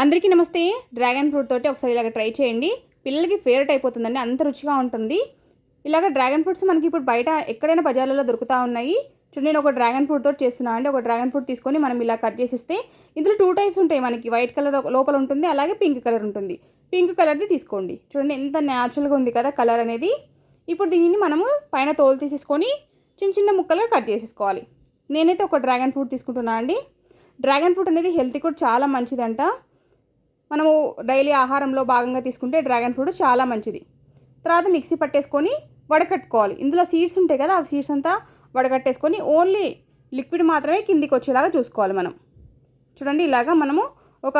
అందరికీ నమస్తే. Dragon fruit తోటి ఒకసారి ఇలాగ ట్రై చేయండి. పిల్లలకి ఫేవరెట్ అయిపోతుందండి. అంత రుచిగా ఉంటుంది. ఇలాగ డ్రాగన్ ఫ్రూట్స్ మనకి ఇప్పుడు బయట ఎక్కడైనా బజార్లలో దొరుకుతూ ఉన్నాయి. చూడండి నేను ఒక డ్రాగన్ ఫ్రూట్ తోటి చేస్తున్నాను అండి. ఒక డ్రాగన్ ఫ్రూట్ తీసుకొని మనం ఇలా కట్ చేసిస్తే ఇందులో టూ టైప్స్ ఉంటాయి మనకి. వైట్ కలర్ లోపల ఉంటుంది అలాగే పింక్ కలర్ ఉంటుంది. పింక్ కలర్ది తీసుకోండి. చూడండి ఎంత న్యాచురల్గా ఉంది కదా కలర్ అనేది. ఇప్పుడు దీనిని మనము పైన తోలు తీసేసుకొని చిన్న చిన్న ముక్కలుగా కట్ చేసేసుకోవాలి. నేనైతే ఒక డ్రాగన్ ఫ్రూట్ తీసుకుంటున్నాను అండి. డ్రాగన్ ఫ్రూట్ అనేది హెల్త్ కూడా చాలా మంచిదంట. మనము డైలీ ఆహారంలో భాగంగా తీసుకుంటే డ్రాగన్ ఫ్రూట్ చాలా మంచిది. తర్వాత మిక్సీ పట్టేసుకొని వడకట్టుకోవాలి. ఇందులో సీడ్స్ ఉంటాయి కదా ఆ సీడ్స్ అంతా వడకట్టేసుకొని ఓన్లీ లిక్విడ్ మాత్రమే కిందికి వచ్చేలాగా చూసుకోవాలి మనం. చూడండి ఇలాగా మనము ఒక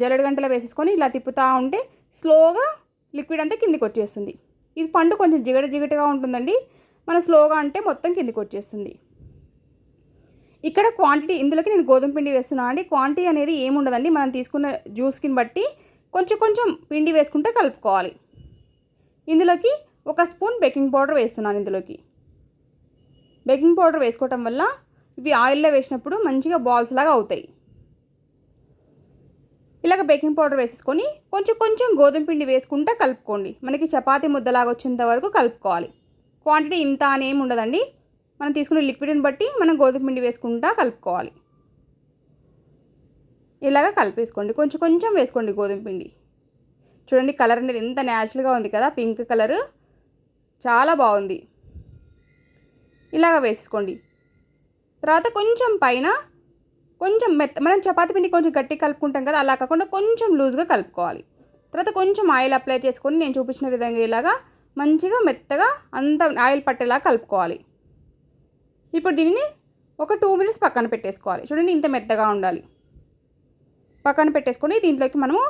జల్లెడు గంటలో వేసేసుకొని ఇలా తిప్పుతూ ఉంటే స్లోగా లిక్విడ్ అంతా కిందికి వచ్చేస్తుంది. ఇది పండు కొంచెం జిగట జిగటగా ఉంటుందండి. మన స్లోగా అంటే మొత్తం కిందికి వచ్చేస్తుంది. ఇక్కడ క్వాంటిటీ ఇందులోకి నేను గోధుమ పిండి వేస్తున్నాను అండి. క్వాంటిటీ అనేది ఏముండదండి? మనం తీసుకున్న జ్యూస్కిని బట్టి కొంచెం కొంచెం పిండి వేసుకుంటే కలుపుకోవాలి. ఇందులోకి ఒక స్పూన్ బేకింగ్ పౌడర్ వేస్తున్నాను ఇందులోకి. బేకింగ్ పౌడర్ వేసుకోవటం వల్ల ఇవి ఆయిల్లో వేసినప్పుడు మంచిగా బాల్స్ లాగా అవుతాయి. ఇలాగ బేకింగ్ పౌడర్ వేసేసుకొని కొంచెం కొంచెం గోధుమ పిండి వేసుకుంటా కలుపుకోండి. మనకి చపాతీ ముద్దలాగా వచ్చేంత వరకు కలుపుకోవాలి. క్వాంటిటీ ఇంత అని ఏమి ఉండదండి మనం తీసుకునే లిక్విడ్ని బట్టి మనం గోధుమ పిండి వేసుకుంటా కలుపుకోవాలి. ఇలాగ కలిపేసుకోండి. కొంచెం కొంచెం వేసుకోండి గోధుమ పిండి. చూడండి కలర్ అనేది ఎంత న్యాచురల్గా ఉంది కదా పింక్ కలర్. చాలా బాగుంది. ఇలాగ వేసుకోండి తర్వాత కొంచెం పైన కొంచెం మెత్త మనం చపాతి పిండి కొంచెం గట్టి కలుపుకుంటాం కదా అలా కాకుండా కొంచెం లూజ్గా కలుపుకోవాలి. తర్వాత కొంచెం ఆయిల్ అప్లై చేసుకొని నేను చూపించిన విధంగా ఇలాగా మంచిగా మెత్తగా అంత ఆయిల్ పట్టేలా కలుపుకోవాలి. ఇప్పుడు దీనిని ఒక టూ మినిట్స్ పక్కన పెట్టేసుకోవాలి. చూడండి ఇంత మెత్తగా ఉండాలి. పక్కన పెట్టేసుకొని దీంట్లోకి మనము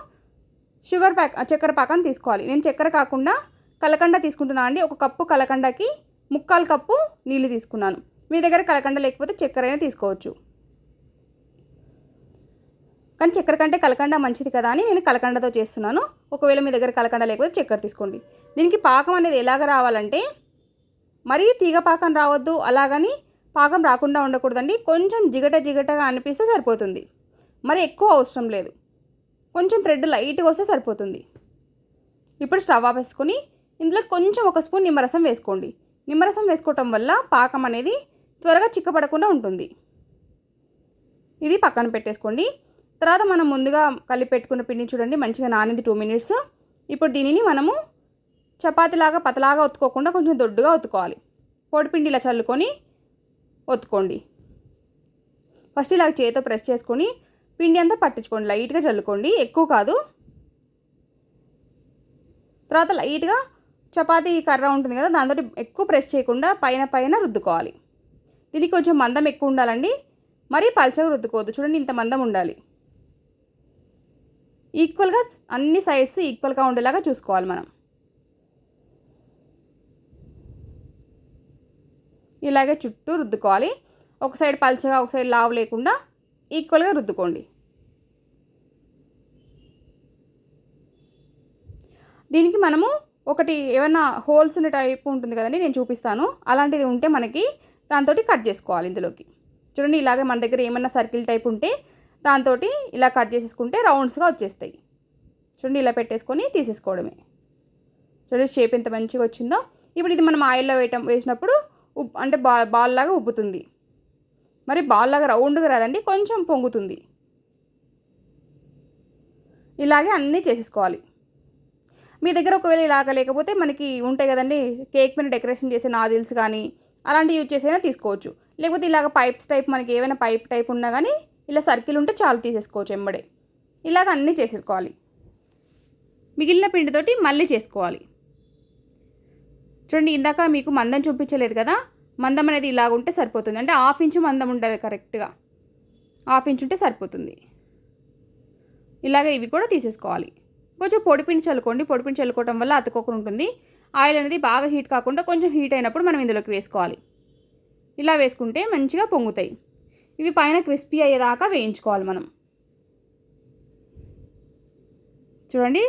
షుగర్ ప్యాక్ చక్కెర పాకం తీసుకోవాలి. నేను చక్కెర కాకుండా కలకండ తీసుకుంటున్నాను అండి. ఒక కప్పు కలకండకి ముక్కాలు కప్పు నీళ్ళు తీసుకున్నాను. మీ దగ్గర కలకండ లేకపోతే చక్కెర అయినా తీసుకోవచ్చు. కానీ చక్కెర కంటే కలకండ మంచిది కదా అని నేను కలకండతో చేస్తున్నాను. ఒకవేళ మీ దగ్గర కలకండ లేకపోతే చక్కెర తీసుకోండి. దీనికి పాకం అనేది ఎలాగ రావాలంటే మరీ తీగ పాకం రావద్దు అలాగని పాకం రాకుండా ఉండకూడదండి. కొంచెం జిగట జిగటగా అనిపిస్తే సరిపోతుంది. మరి ఎక్కువ అవసరం లేదు. కొంచెం థ్రెడ్ లైట్గా వస్తే సరిపోతుంది. ఇప్పుడు స్టవ్ ఆపేసుకొని ఇందులో కొంచెం ఒక స్పూన్ నిమ్మరసం వేసుకోండి. నిమ్మరసం వేసుకోవటం వల్ల పాకం అనేది త్వరగా చిక్కపడకుండా ఉంటుంది. ఇది పక్కన పెట్టేసుకోండి. తర్వాత మనం ముందుగా కలిపి పెట్టుకున్న పిండి చూడండి. మంచిగా నానింది టూ మినిట్స్. ఇప్పుడు దీనిని మనము చపాతీలాగా పతలాగా ఒత్తుకోకుండా కొంచెం దొడ్డుగా ఒత్తుకోవాలి. పొడిపిండి ఇలా చల్లుకొని ఒత్తుకోండి. ఫస్ట్ ఇలా చేతితో ప్రెస్ చేసుకొని పిండి అంతా పట్టించుకోండి. లైట్గా చల్లుకోండి. ఎక్కువ కాదు. తర్వాత లైట్గా చపాతీ కర్ర ఉంటుంది కదా దాంతో ఎక్కువ ప్రెస్ చేయకుండా పైన పైన రుద్దుకోవాలి. దీనికి కొంచెం మందం ఎక్కువ ఉండాలండి. మరీ పల్చగా రుద్దుకోవద్దు. చూడండి ఇంత మందం ఉండాలి. ఈక్వల్గా అన్ని సైడ్స్ ఈక్వల్గా ఉండేలాగా చూసుకోవాలి మనం. ఇలాగే చుట్టూ రుద్దుకోవాలి. ఒక సైడ్ పల్చగా ఒక సైడ్ లావు లేకుండా ఈక్వల్గా రుద్దుకోండి. దీనికి మనము ఒకటి ఏమైనా హోల్స్ ఉన్న టైప్ ఉంటుంది కదండి నేను చూపిస్తాను. అలాంటిది ఉంటే మనకి దాంతో కట్ చేసుకోవాలి ఇందులోకి. చూడండి ఇలాగే మన దగ్గర ఏమైనా సర్కిల్ టైప్ ఉంటే దాంతో ఇలా కట్ చేసేసుకుంటే రౌండ్స్గా వచ్చేస్తాయి. చూడండి ఇలా పెట్టేసుకొని తీసేసుకోవడమే. చూడండి షేప్ ఎంత మంచిగా వచ్చిందో. ఇప్పుడు ఇది మనం ఆయిల్లో వేయటం వేసినప్పుడు అంటే బా బాల్ లాగా ఉబ్బుతుంది. మరి బాల్ లాగా రౌండ్గా రాదండి కొంచెం పొంగుతుంది. ఇలాగే అన్నీ చేసేసుకోవాలి. మీ దగ్గర ఒకవేళ ఇలాగ లేకపోతే మనకి ఉంటాయి కదండి కేక్ మీద డెకరేషన్ చేసే నాదిల్స్ కానీ అలాంటివి యూజ్ చేసైనా తీసుకోవచ్చు. లేకపోతే ఇలాగ పైప్స్ టైప్ మనకి ఏమైనా పైప్ టైప్ ఉన్నా కానీ ఇలా సర్కిల్ ఉంటే చాలు తీసేసుకోవచ్చు ఎంబడే. ఇలాగ అన్నీ చేసేసుకోవాలి. మిగిలిన పిండితోటి మళ్ళీ చేసుకోవాలి. చూడండి ఇందాక మీకు మందం చూపించలేదు కదా మందం అనేది ఇలాగ ఉంటే సరిపోతుంది. అంటే హాఫ్ ఇంచు మందం ఉండాలి కరెక్ట్గా. హాఫ్ ఇంచ్ ఉంటే సరిపోతుంది. ఇలాగ ఇవి కూడా తీసేసుకోవాలి. కొంచెం పొడిపిండి చల్లుకోండి. పొడిపిండి చల్లుకోవడం వల్ల అతుకోకుండా ఉంటుంది. ఆయిల్ అనేది బాగా హీట్ కాకుండా కొంచెం హీట్ అయినప్పుడు మనం ఇందులోకి వేసుకోవాలి. ఇలా వేసుకుంటే మంచిగా పొంగుతాయి. ఇవి పైన క్రిస్పీ అయ్యేదాకా వేయించుకోవాలి మనం. చూడండి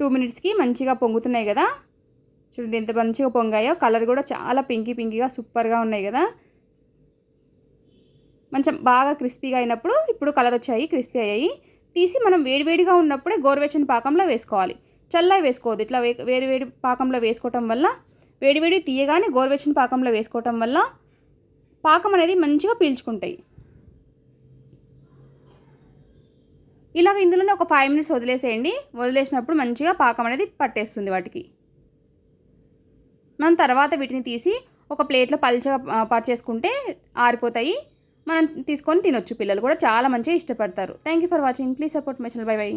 టూ మినిట్స్కి మంచిగా పొంగుతున్నాయి కదా. చూడండి ఎంత మంచిగా పొంగాయో కలర్ కూడా చాలా పింకీ పింకీగా సూపర్గా ఉన్నాయి కదా. మంచి బాగా క్రిస్పీగా అయినప్పుడు ఇప్పుడు కలర్ వచ్చాయి క్రిస్పీ అయ్యాయి. తీసి మనం వేడివేడిగా ఉన్నప్పుడే గోరువెచ్చని పాకంలో వేసుకోవాలి. చల్లగా వేసుకోవద్దు. ఇట్లా వే వేడి వేడి పాకంలో వేసుకోవటం వల్ల వేడివేడి తీయగానే గోరువెచ్చని పాకంలో వేసుకోవటం వల్ల పాకం అనేది మంచిగా పీల్చుకుంటాయి. ఇలాగ ఇందులోనే ఒక ఫైవ్ మినిట్స్ వదిలేసేయండి. వదిలేసినప్పుడు మంచిగా పాకం అనేది పట్టేస్తుంది వాటికి. మనం తర్వాత వీటిని తీసి ఒక ప్లేట్లో పల్చగా పర్చేసుకుంటే ఆరిపోతాయి. మనం తీసుకొని తినొచ్చు. పిల్లలు కూడా చాలా మంచిగా ఇష్టపడతారు. Thank you for watching please support my channel bye bye